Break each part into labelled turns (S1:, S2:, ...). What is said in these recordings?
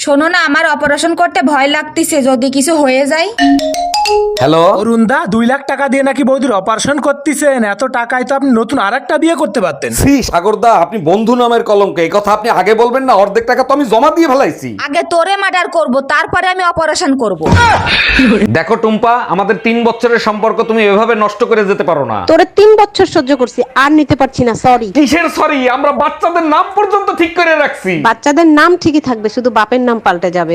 S1: শোনো না আমার অপারেশন করতে ভয় লাগতেছে যদি কিছু হয়ে যায়।
S2: হ্যালো
S3: অরুণদা দুই লাখ টাকা দিয়ে নাকি বৌদির অপারেশন করতেছেন। এত টাকায় তো আপনি নতুন আর একটা বিয়ে করতে পারতেন।
S2: শ্রী সাগরদা আপনি বন্ধু নামের কলঙ্ক। এই কথা আপনি আগে বলবেন না অর্ধেক টাকা তো আমি জমা দিয়ে ফেলাইছি।
S1: আগে তোরে মার্ডার করব তারপরে আমি অপারেশন করব।
S2: দেখো টুম্পা আমাদের তিন বছরের সম্পর্ক তুমি এভাবে নষ্ট করে যেতে পারো না।
S4: তোরে তিন বছর সহ্য করছি আর নিতে পারছি না সরি
S2: কিসের সরি আমরা বাচ্চাদের নাম পর্যন্ত ঠিক করে রাখছি।
S4: বাচ্চাদের নাম ঠিকই থাকবে শুধু বাপের নাম পাল্টে যাবে।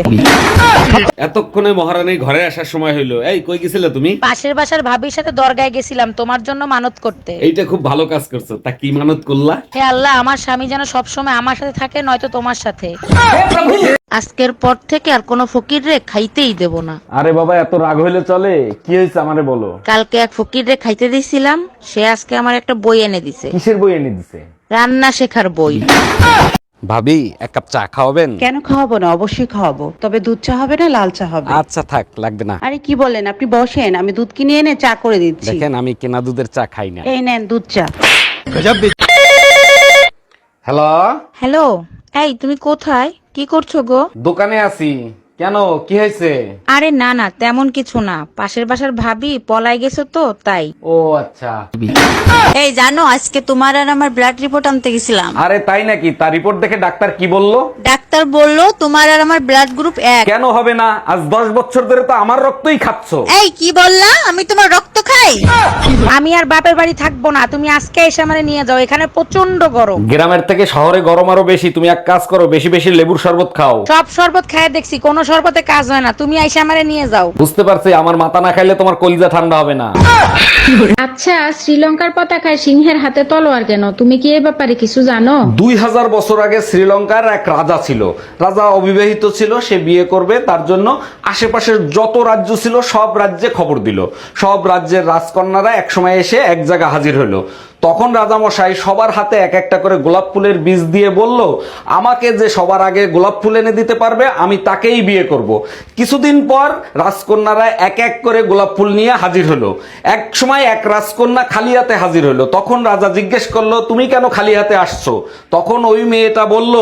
S2: এতক্ষণে মহারানীর ঘরে আসার সময় হইল। এই কই গেছিলে তুমি?
S5: পাশের বাসার ভাবির সাথে দরগায় গেছিলাম তোমার জন্য মানত করতে।
S2: এইটা খুব ভালো কাজ করছ। তা কি মানত করলা?
S5: হে আল্লাহ আমার স্বামী যেন সবসময় আমার সাথে থাকে নয়তো তোমার সাথে। আজকের পর থেকে আর কোনো ফকির রে খাইতেই দেব না।
S2: আরে বাবা এত রাগ হইলে চলে? কি হয়েছে আমারে বলো?
S5: কালকে এক ফকির রে খাইতে দিছিলাম সে আজকে আমার একটা বই এনে দিছে।
S2: কিসের বই এনে দিছে?
S5: রান্না শেখার বই।
S2: ভাবি এক কাপ চা খাওয়াবেন?
S6: কেন খাওয়াবো না? অবশ্যই খাওয়াবো। তবে দুধ চা হবে না লাল চা হবে?
S2: আচ্ছা থাক লাগবে না।
S6: আরে কি বলেন আপনি বসেন আমি দুধ কিনে এনে চা করে দিচ্ছি।
S2: দেখেন আমি কেনা দুধের চা খাই না।
S6: এই নেন দুধ চা।
S2: হ্যালো
S5: হ্যালো এই তুমি কোথায়? কি করছ গো?
S2: দোকানে আছি। কেন? কি হয়েছে?
S5: আরে না না তেমন কিছু না। পাশের বাসার ভাবি পলাই গেছো তো তাই।
S2: ও আচ্ছা।
S7: এই জানো আজকে তোমার আর আমার ব্লাড রিপোর্ট আনতে গেছিলাম।
S2: আরে তাই নাকি? তার রিপোর্ট দেখে ডাক্তার কি বলল?
S7: ডাক্তার বলল তোমার আর আমার ব্লাড গ্রুপ এক।
S2: কেন হবে না? আজ দশ বছর ধরে তো আমার রক্তই খাচ্ছ।
S7: এই কি বললা? আমি তোমার রক্ত
S5: আমি আর বাপের বাড়ি থাকব না। তুমি আজকে এসে আমারে নিয়ে যাও এখানে প্রচণ্ড গরম।
S2: গ্রামের থেকে শহরে গরম আরও বেশি তুমি এক কাজ করো বেশি বেশি লেবুর শরবত খাও।
S5: সব শরবত খায় দেখছি কোনো শরবতে কাজ হয় না। তুমি আইসা আমারে নিয়ে যাও।
S2: বুঝতে পারছি আমার মাথা না খাইলে তোমার কলিজা ঠান্ডা হবে না।
S8: আচ্ছা শ্রীলঙ্কার পতাকায় সিংহের হাতে তলোয়ার কেন? তুমি কি এ ব্যাপারে কিছু জানো?
S2: দুই হাজার বছর আগে শ্রীলঙ্কার এক রাজা ছিল। রাজা অবিবাহিত ছিল সে বিয়ে করবে তার জন্য আশেপাশের যত রাজ্য ছিল সব রাজ্যে খবর দিল। সব রাজ্যের রাজকন্যারা একসময় এসে এক জায়গা হাজির হলো তখন রাজামশাই সবার হাতে এক একটা করে গোলাপ ফুলের বীজ দিয়ে বলল, আমাকে যে সবার আগে গোলাপ ফুল এনে দিতে পারবে, আমি তাকেই বিয়ে করব। কিছুদিন পর রাজকন্যারা এক এক করে গোলাপ ফুল নিয়ে হাজির হলো। এক সময় এক রাজকন্যা খালি হাতে হাজির হলো। তখন রাজা জিজ্ঞেস করল, তুমি কেন খালি হাতে আসছো? তখন ওই মেয়েটা বলল,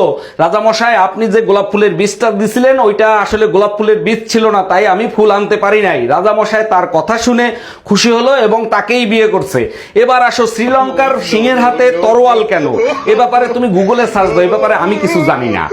S2: রাজামশাই, আপনি যে গোলাপ ফুলের বীজটা দিছিলেন, ওইটা আসলে গোলাপ ফুলের বীজ ছিল না, তাই আমি ফুল আনতে পারি নাই। রাজামশাই তার কথা শুনে খুশি হলো এবং তাকেই বিয়ে করছে। এবার আসো শ্রীলঙ্কার সিংহের হাতে তরোয়াল কেন? এ ব্যাপারে তুমি গুগলে সার্চ দাও এ ব্যাপারে আমি কিছু জানি না।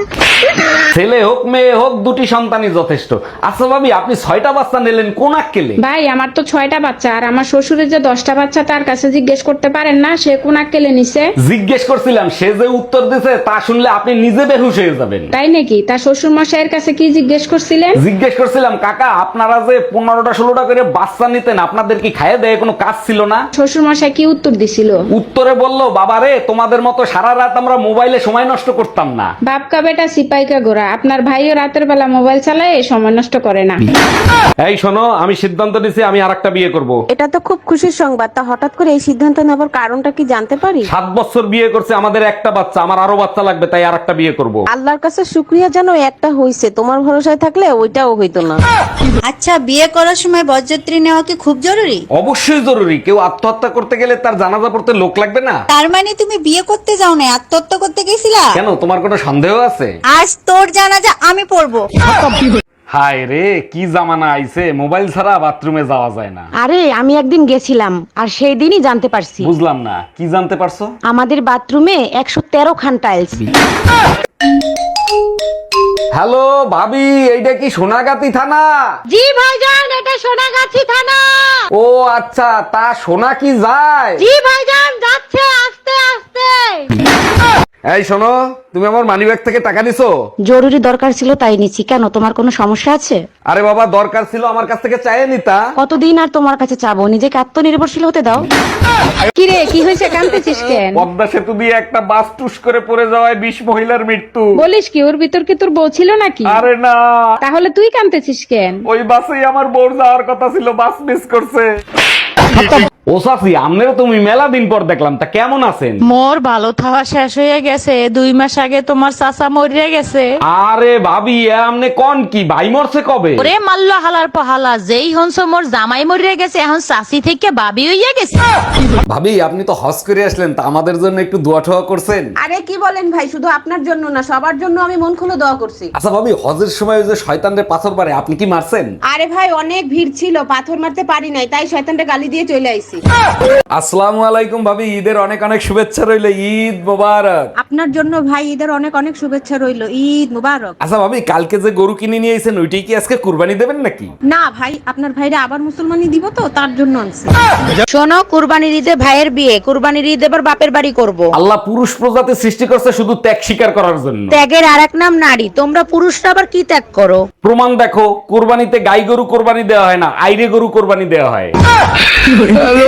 S2: ছেলে হোক মেয়ে হোক দুটি সন্তানই যথেষ্ট। আচ্ছা ভাবি আপনি ছয়টা বাচ্চা নিলেন কোন আক্কেলে?
S8: ভাই আমার তো ছয়টা বাচ্চা আর আমার শ্বশুরের যে দশটা বাচ্চা তার কাছে জিজ্ঞেস করতে পারেন না সে কোন আক্কেলে নিছে?
S2: জিজ্ঞেস করছিলাম সে যে উত্তর দিছে তা শুনলে আপনি নিজে বেহুশ হয়ে যাবেন।
S8: তাই নাকি? তার শ্বশুর মশাইয়ের কাছে কি জিজ্ঞেস করছিলেন?
S2: জিজ্ঞেস করছিলাম কাকা আপনারা যে পনেরোটা ষোলোটা করে বাচ্চা নিতেন আপনাদের কি খাইয়ে দেয় কোনো কাজ ছিল না?
S8: শ্বশুর মশাই কি উত্তর দিছিল?
S2: উত্তরে বলল বাবারে তোমাদের মতো সারা রাত আমরা মোবাইলে সময় নষ্ট করতাম না।
S8: বাপকা বেটা সিপাইকা গোরা আপনার ভাইও রাতের বেলা মোবাইল চালায় সময় নষ্ট করে না।
S2: এই শোনো আমি সিদ্ধান্ত নিছি আমি আরেকটা বিয়ে করব।
S4: এটা তো খুব খুশির সংবাদ তা হঠাৎ করে এই সিদ্ধান্ত নেবার কারণটা কি জানতে পারি?
S2: সাত বছর বিয়ে করছে আমাদের একটা বাচ্চা আমার আরও বাচ্চা লাগবে তাই আর একটা বিয়ে করব।
S4: আল্লাহর কাছে শুক্রিয়া জানো একটা হইছে তোমার ভরসায় থাকলে ওইটাও হইতো না।
S7: আচ্ছা বিয়ে করার সময় বরযাত্রী নেওয়া কি খুব জরুরি?
S2: অবশ্যই জরুরি কেউ আত্মহত্যা করতে গেলে তার জানাজা পড়তে লোক লাগবে না।
S7: তার মানে তুমি বিয়ে করতে যাও না আত্মহত্যা করতে গেছিলা?
S2: কেন? তোমার কোনো সন্দেহ আছে?
S7: আজ তোর জানাজা আমি পড়ব।
S2: হায় রে কি জামানা আইছে মোবাইল ছাড়া বাথরুমে যাওয়া যায় না।
S4: আরে আমি একদিন গেছিলাম আর সেই দিনই জানতে পারছি।
S2: বুঝলাম না কি জানতে পারছ?
S4: আমাদের বাথরুমে একশো তেরো খান টাইলস।
S2: হ্যালো ভাবি এইটা কি সোনাগাতি থানা?
S5: জি ভাইজান এটা সোনাগাছি থানা।
S2: ও আচ্ছা তা সোনা কি যায়?
S5: জি ভাইজান যাচ্ছে আস্তে আস্তে।
S2: এই শোনো তুমি আমার মানিব্যাগ থেকে টাকা নিছো?
S4: জরুরি দরকার ছিল তাই নিচ্ছি কেন তোমার কোনো সমস্যা আছে?
S2: আরে বাবা দরকার ছিল আমার কাছ থেকে চাইয়ে নিতা।
S4: কতদিন আর তোমার কাছে চাবো? নিজেকে আত্মনির্ভরশীল হতে দাও।
S8: কি রে কি হয়েছে? কানতেছিস কেন?
S2: পদ্মা সেতু দিয়ে একটা বাস টুস করে পড়ে যাওয়ায় বিশ মহিলার মৃত্যু।
S8: বলিস কি ওর ভিতর কি তোর বউ ছিল নাকি?
S2: আরে না।
S8: তাহলে তুই কাঁদতেছিস কেন?
S2: ওই বাসেই আমার বোর যাওয়ার কথা ছিল বাস মিস করছে। ও তুমি মেলা দিন পর দেখলাম তা কেমন আছেন?
S5: মোর ভালো থাওয়া শেষ হয়ে গেছে দুই মাস আগে তোমার চাচা মরিয়া গেছে।
S2: আরে ভাবি এ আমনে কোন কি ভাই মরছে কবে?
S5: ওরে মাল্লা হালার পহালা যেই হনস মোর জামাই মরিয়া গেছে এখন চাষি থেকে হইয়া গেছে।
S2: ভাবি আপনি তো হজ করে আসলেন তা আমাদের জন্য একটু দোয়া ঠোয়া করছেন।
S4: আরে কি বলেন ভাই শুধু আপনার জন্য না সবার জন্য আমি মন খুলে দোয়া করছি।
S2: আচ্ছা ভাবি হজের সময় ওই যে শয়তানরে পাথর পারে আপনি কি মারছেন?
S4: আরে ভাই অনেক ভিড় ছিল পাথর মারতে পারি নাই তাই শয়তানটা গালি দিয়ে চলে আইছি।
S2: আসসালামু আলাইকুম ভাবি ঈদের অনেক অনেক শুভেচ্ছা রইল ঈদ মোবারক।
S4: আপনার জন্য ভাই ঈদের অনেক অনেক শুভেচ্ছা রইল ঈদ মুবারক।
S2: আচ্ছা ভাবি কালকে যে গরু কিনে নিয়ে এসেছেন ওইটাই কি আজকে কুরবানি দেবেন নাকি?
S4: না ভাই আপনার ভাইরা আবার মুসলমানি দিব তো তার জন্য আনছি।
S5: শোনো কুরবানির ঈদে ভাইয়ের বিয়ে কুরবানির ঈদ এবার বাপের বাড়ি করব।
S2: আল্লাহ পুরুষ প্রজাতি সৃষ্টি করছে শুধু ত্যাগ স্বীকার করার জন্য।
S5: ত্যাগের আর এক নাম নারী তোমরা পুরুষরা আবার কি ত্যাগ করো?
S2: প্রমাণ দেখো কুরবানিতে গাই গরু কোরবানি দেওয়া হয় না আইরে গরু কোরবানি দেওয়া হয়।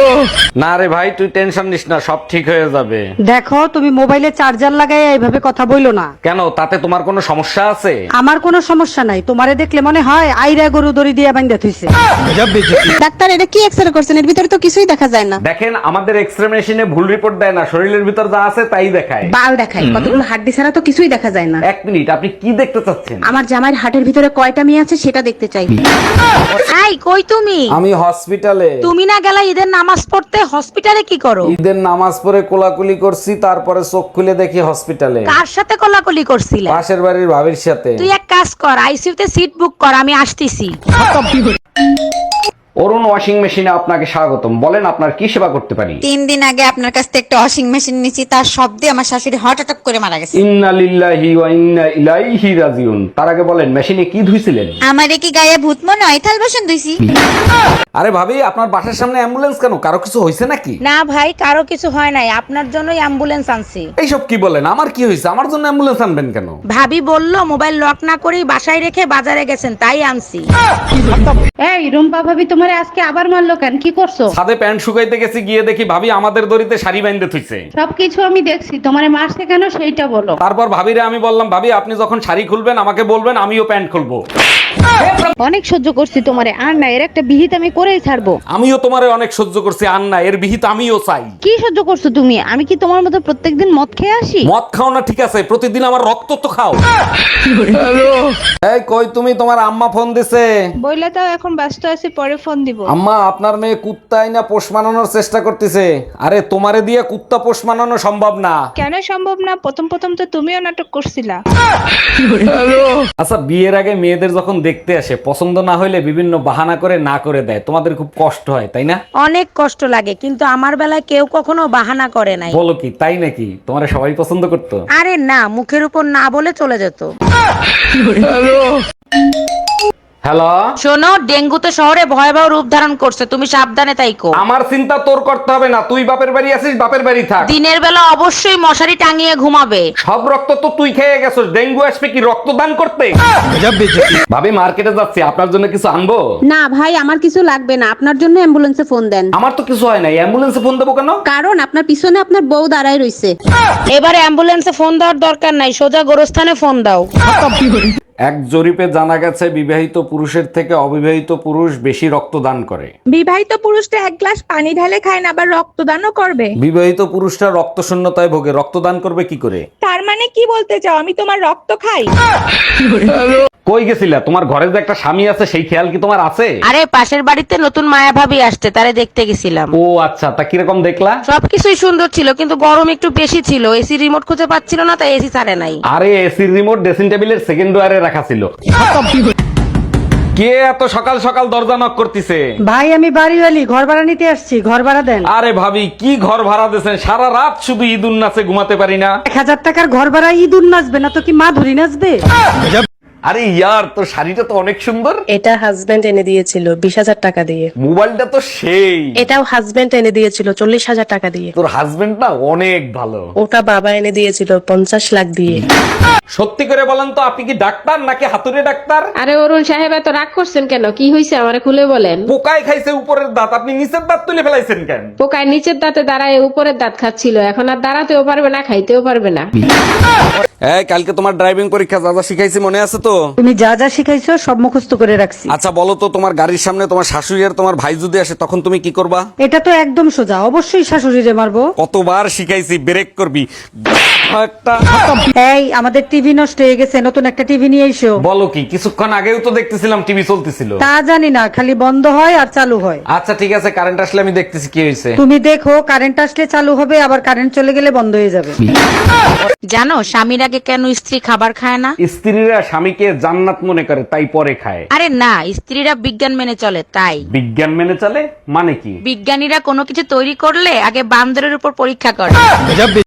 S2: না রে ভাই তুই টেনশন নিস না সব ঠিক হয়ে যাবে।
S9: দেখো তুমি মোবাইলে চার্জার লাগাই এইভাবে কথা বইলো না।
S2: কেন? তাতে তোমার কোনো সমস্যা আছে?
S9: আমার কোনো সমস্যা নাই। তোমারে দেখলে মনে হয় আইরা গরু দড়ি দিয়ে বান্ধা থইছে।
S4: ডাক্তার এটা কি এক্সরে করছেন? এর ভিতরে তো কিছুই দেখা যায় না।
S2: দেখেন আমাদের এক্সরে মেশিনে ভুল রিপোর্ট দেয় না। শরীরের ভিতর যা আছে তাই দেখায়।
S4: বাল দেখায়। কতগুলো হাড্ডি ছাড়া তো কিছুই দেখা যায় না।
S2: এক মিনিট আপনি কি দেখতে চাচ্ছেন?
S4: আমার জামাইয়ের হাটের ভিতরে কয়টা মেয়ে আছে সেটা দেখতে চাই।
S5: এই কই তুমি?
S2: আমি হসপিটালে
S5: তুমি না গেলা ঈদের নামাজ পড়তে হসপিটালে কি করো?
S2: ঈদের নামাজ পড়ে কোলাকুলি করছি তারপরে চোখ খুলে দেখি হসপিটালে
S5: কার সাথে কোলাকুলি করছিলে?
S2: পাশের বাড়ির ভাবির সাথে।
S5: তুই এক কাজ কর আইসিইউতে সিট বুক কর আমি আসতেছি।
S2: অরুণ ওয়াশিং মেশিনে আপনাকে স্বাগতম। বলেন আপনার কি সেবা করতে পারি?
S7: তিন দিন আগে আপনার কাছ থেকে একটা ওয়াশিং মেশিন নিয়েছি তার শব্দে আমার শাশুড়ি হার্ট অ্যাটাক করে মারা গেছে।
S2: ইন্না লিল্লাহি ওয়া ইন্না ইলাইহি রাজিউন। তার আগে বলেন মেশিনে কি ধুইছিলেন?
S7: আমারে কি গায়ে ভূত মনে হয়? থাল বসন ধুইছি।
S2: আরে ভাবি আপনার বাসার সামনে অ্যাম্বুলেন্স কেন? কারও কিছু হয়েছে নাকি?
S5: না ভাই কারও কিছু হয় নাই। আপনার জন্যই অ্যাম্বুলেন্স আনছি।
S2: এইসব কি বলেন? আমার কি হয়েছে আমার জন্য অ্যাম্বুলেন্স আনবেন কেন?
S5: ভাবি বলল মোবাইল লক না করেই বাসায় রেখে বাজারে গেছেন তাই আনছি।
S8: এই রুম্পা ভাবি তোমার আজকে আবার মারলো কেন? কি করছ?
S2: ছাদে প্যান্ট শুকাইতে গেছি গিয়ে দেখি ভাবি আমাদের দড়িতে শাড়ি বাইন্ধে থুইছে।
S8: সবকিছু আমি দেখছি তোমারে মারছে কেন সেইটা বলো।
S2: তারপর ভাবিরে আমি বললাম ভাবি আপনি যখন শাড়ি খুলবেন আমাকে বলবেন আমিও প্যান্ট খুলবো।
S8: অনেক সহ্য করছি তোমারে আর না এর একটা বিহিত আমি করেই ছাড়বো।
S2: আমিও তোমারে অনেক সহ্য করছি আর না এর বিহিত আমিও চাই।
S8: কি সহ্য করছ তুমি? আমি কি তোমার মতো প্রত্যেকদিন মদ খেয়ে আসি?
S2: মদ খাও না ঠিক আছে প্রতিদিন আমার রক্ত তো খাও। এই কই তুমি? তোমার আম্মা ফোন দিছে।
S1: বইলে তাও এখন ব্যস্ত আছি পরে ফোন দিব।
S2: আম্মা আপনার মেয়ে কুত্তাই না পোষ মানানোর চেষ্টা করতেছে? আরে তোমারে দিয়ে কুত্তা পোষ মানানো সম্ভব না।
S1: কেন সম্ভব না? প্রথম প্রথম তো তুমিও নাটক করছিলা।
S2: আচ্ছা বিয়ের আগে মেয়েদের যখন দেখতে আসে পছন্দ না হইলে বিভিন্ন বাহানা করে না করে দেয়। তোমাদের খুব কষ্ট হয় তাই না?
S5: অনেক কষ্ট লাগে কিন্তু আমার বেলায় কেউ কখনো বাহানা করে নাই।
S2: বলো কি তাই নাকি? তোমার সবাই পছন্দ করতো?
S5: আরে না মুখের উপর না বলে চলে যেত।
S2: হ্যালো
S5: শোনো ডেঙ্গু তো শহরে ভয়াবহ রূপ ধারণ করছে তুমি সাবধানে তাইকো
S2: আমার চিন্তা তোর করতে হবে না তুই বাপের বাড়ি আছিস বাপের বাড়ি থাক।
S5: দিনের বেলা অবশ্যই মশারি টাঙিয়ে ঘুমাবে।
S2: সব রক্ত তো তুই খেয়ে গেছিস ডেঙ্গু আসবে কি রক্তদান করতে? ভাবি মার্কেটে যাচ্ছি আপনার জন্য কিছু আনব?
S4: না ভাই আমার কিছু লাগবে না আপনার জন্য অ্যাম্বুলেন্সে ফোন দেন।
S2: আমার তো কিছু হয় নাই অ্যাম্বুলেন্সে ফোন দেবো কেন?
S4: কারণ আপনার পিছনে আপনার বউ দাঁড়ায় রইছে।
S5: এবারে অ্যাম্বুলেন্সে ফোন দেওয়ার দরকার নাই সোজা গোরস্থানে ফোন দাও।
S2: এক জরিপে জানা গেছে বিবাহিত পুরুষের থেকে অবিবাহিত পুরুষ বেশি রক্তদান করে।
S1: বিবাহিত পুরুষটা এক গ্লাস পানি ঢালে খায় না আবার রক্তদানও করবে।
S2: বিবাহিত পুরুষরা রক্ত শূন্যতায় ভোগে রক্তদান করবে কি করে?
S1: তার মানে কি বলতে চাও? আমি তোমার রক্ত খাই।
S2: কই গেছিলা? তোমার ঘরে যে একটা স্বামী আছে সেই খেয়াল কি তোমার আছে?
S5: আরে পাশের বাড়িতে নতুন মায়া ভাবি আসছে তারে দেখতে গেছিলাম।
S2: ও আচ্ছা তা কীরকম দেখলা?
S5: সবকিছুই সুন্দর ছিল কিন্তু গরম একটু বেশি ছিল। এসি রিমোট খুঁজে পাচ্ছিল না তাই এসি ছাড়ে নাই।
S2: আরে এসির রিমোট ড্রেসিং টেবিলের সেকেন্ড ওয়ারে রাখা ছিল। কে এত সকাল সকাল দরজা নক করতেছে?
S9: ভাই আমি বাড়িওয়ালি ঘর ভাড়া নিতে আসছি ঘর ভাড়া দেন।
S2: আরে ভাবি কি ঘর ভাড়া দিয়েছেন? সারা রাত শুধু ঈদ উন্নাসে ঘুমাতে পারি না।
S9: এক হাজার টাকার ঘর ভাড়া ইঁদুর নাচবে না তো কি মা ধরি নাচবে?
S2: আরে ইয়ার তোর শাড়িটা তো অনেক সুন্দর।
S10: এটা হাজবেন্ড এনে দিয়েছিল বিশ হাজার টাকা দিয়ে।
S2: মোবাইলটা তো সেই।
S10: এটাও হাজবেন্ড এনে দিয়েছিল চল্লিশ হাজার টাকা দিয়ে।
S2: তোর হাজবেন্ড না অনেক ভালো।
S10: ওটা বাবা এনে দিয়েছিল পঞ্চাশ লাখ দিয়ে।
S2: সত্যি করে বলেন তো আপনি কি ডাক্তার নাকি হাতুড়ে ডাক্তার?
S8: আরে অরুণ সাহেব এত রাগ করছেন কেন? কি হয়েছে আমারে খুলে বলেন?
S2: পোকায় খাইছে উপরের দাঁত আপনি নিচের দাঁত তুলে ফেলাইছেন কেন?
S8: পোকায় নিচের দাঁতে দাঁড়ায় উপরের দাঁত খাচ্ছিল এখন আর দাঁড়াতেও পারবে না খাইতেও পারবে না।
S2: এই কালকে তোমার ড্রাইভিং পরীক্ষা যা শিখাইছি মনে আছে তো?
S9: তুমি যা যা শিখাইছো সব মুখস্থ করে রাখছি।
S2: আচ্ছা বলো তো তোমার গাড়ির সামনে তোমার শাশুড়ি আর তোমার ভাই যদি আসে তখন তুমি কি করবা?
S9: এটা তো একদম সোজা অবশ্যই শাশুড়ি শাশুড়িরে মারবো।
S2: কতবার শিখাইছি ব্রেক করবি। একটা
S9: এই আমাদের টিভি নষ্ট হয়ে গেছে নতুন একটা টিভি নিয়ে এসো।
S2: বলো কি কিছুক্ষণ আগেও তো দেখতেছিলাম টিভি চলতেছিল।
S9: তা জানি না খালি বন্ধ হয় আর চালু হয়।
S2: আচ্ছা ঠিক আছে কারেন্ট আসলে আমি দেখতেছি কি হয়েছে।
S9: তুমি দেখো কারেন্ট আসলে চালু হবে আবার কারেন্ট চলে গেলে বন্ধ হয়ে যাবে।
S5: জানো স্বামীর আগে কেন স্ত্রী খাবার খায় না?
S2: স্ত্রীরা স্বামীকে জান্নাত মনে করে তাই পরে খায়।
S5: আরে না স্ত্রীরা বিজ্ঞান মেনে চলে তাই।
S2: বিজ্ঞান মেনে চলে মানে কি?
S5: বিজ্ঞানীরা কোনো কিছু তৈরি করলে আগে বান্দরের উপর পরীক্ষা করে।